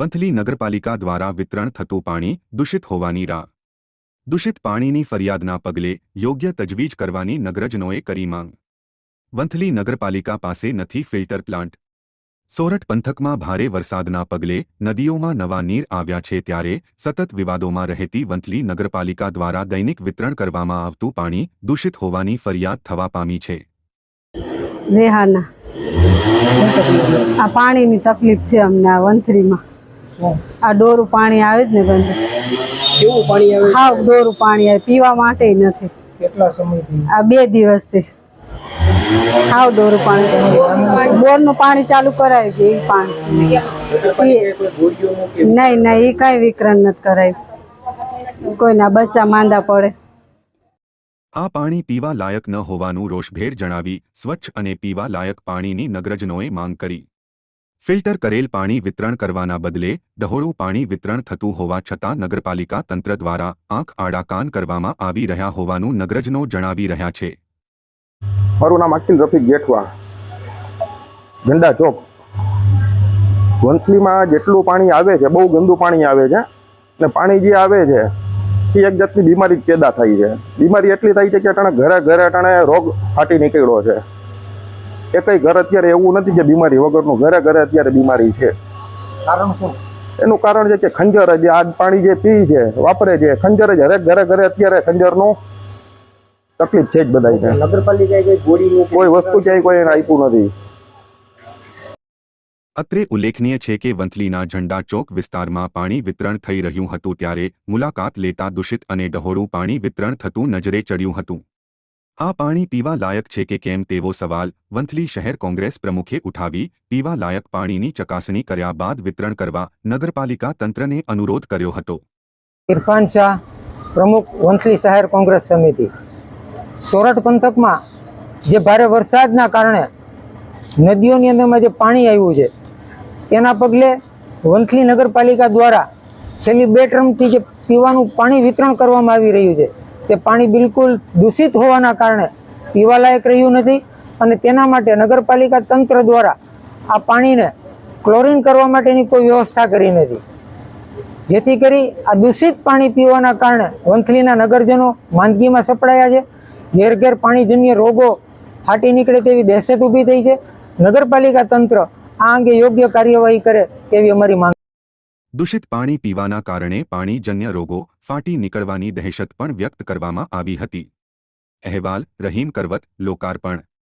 વંથલી નગરપાલિકા દ્વારા વિતરણ થતું પાણી દૂષિત હોવાની રાહ. દૂષિત પાણીની ફરિયાદના પગલે યોગ્ય તજવીજ કરવાની નગરજનોએ કરી માંગ. વંથલી નગરપાલિકા પાસે નથી ફિલ્ટર પ્લાન્ટ. સોરઠ પંથકમાં ભારે વરસાદના પગલે નદીઓમાં નવા નીર આવ્યા છે ત્યારે સતત વિવાદોમાં રહેતી વંથલી નગરપાલિકા દ્વારા દૈનિક વિતરણ કરવામાં આવતું પાણી દૂષિત હોવાની ફરિયાદ થવા પામી છે. આ પાણીની તકલીફ છે અમને આ વંથરીમાં આ ડોરું પાણી આવે જ ને બંધ કેવું પાણી આવે? હા ડોરું પાણી આવે. પીવા માટે નથી. કેટલા સમયથી? આ બે દિવસથી હાવ ડોરું પાણી બોરનું પાણી ચાલુ કરાવી એ પાણી. નહીં નહીં એ કાંઈ વિકરણ નથી કરાવ્યું કોઈના બચ્ચા માંદા પડે. આ પાણી પીવા લાયક ન હોવાનું રોષભેર જણાવી સ્વચ્છ અને પીવા લાયક પાણીની નગરજનોએ માંગ કરી. ફિલ્ટર કરેલ પાણી વિતરણ કરવાના બદલે ડહોળું પાણી વિતરણ થતું હોવા છતાં નગરપાલિકા તંત્ર દ્વારા આંખ આડા કાન કરવામાં આવી રહ્યા હોવાનું નગરજનો જણાવી રહ્યા છે. મારું નામ અકિલ રફીક જેઠવા. ઝંડા ચોક. વંથલીમાં જેટલું પાણી આવે છે, બહુ ગંદુ પાણી આવે છે, ને પાણી જે આવે છે, તે એક જાતની બીમારી પેદા થાય છે. બીમારી એટલી થાય છે કે અટાણે ઘરે ઘરે અટાણે રોગ ફાટી નીકળ્યો છે. એકય ઘર અત્યારે એવું નથી કે બીમારી વગરનું. ઘરે ઘરે અત્યારે બીમારી છે. કારણ શું? એનું કારણ છે કે ખંજર જે આ પાણી જે પી છે વાપરે છે ખંજર જ હરેક ઘરે ઘરે અત્યારે ખંજરનું તકલીફ છે જ બધાને નગરપાલિકાએ કોઈ કોઈ વસ્તુ ક્યાંય કોઈ એને આપ્યું નથી. અત્રે ઉલ્લેખનીય છે કે વંથલીના ઝંડા ચોક વિસ્તારમાં પાણી વિતરણ થઈ રહ્યું હતું ત્યારે મુલાકાત લેતા દૂષિત અને ડહોરું પાણી વિતરણ થતું નજરે ચડ્યું હતું. આ પાણી પીવા લાયક છે કે કેમ તેવો સવાલ વંથલી શહેર કોંગ્રેસ પ્રમુખે ઉઠાવી પીવા લાયક પાણીની ચકાસણી કર્યા બાદ વિતરણ કરવા નગરપાલિકા તંત્રને અનુરોધ કર્યો હતો. ઇરફાન શાહ, પ્રમુખ વંથલી શહેર કોંગ્રેસ સમિતિ. સોરઠ પંથકમાં જે ભારે વરસાદના કારણે નદીઓની અંદરમાં જે પાણી આવ્યું છે, તેના પગલે વંથલી નગરપાલિકા દ્વારા છેલ્લી બે ટર્મથી જે પીવાનું પાણી વિતરણ કરવામાં આવી રહ્યું છે તે પાણી બિલકુલ દૂષિત હોવાના કારણે પીવાલાયક રહ્યું નથી અને તેના માટે નગરપાલિકા તંત્ર દ્વારા આ પાણીને ક્લોરીન કરવા માટેની કોઈ વ્યવસ્થા કરી નથી. જેથી કરી આ દૂષિત પાણી પીવાના કારણે વંથલીના નગરજનો માંદગીમાં સપડાયા છે. ઘેર ઘેર પાણીજન્ય રોગો ફાટી નીકળે તેવી દહેશત ઊભી થઈ છે. નગરપાલિકા તંત્ર આ અંગે યોગ્ય કાર્યવાહી કરે તેવી અમારી માંગ દૂષિત પાણી પીવાના કારણે પાણીજન્ય રોગો ફાટી નીકળવાની દહેશત પણ વ્યક્ત કરવામાં આવી હતી. અહેવાલ, રહીમ કરવત, લોકાર્પણ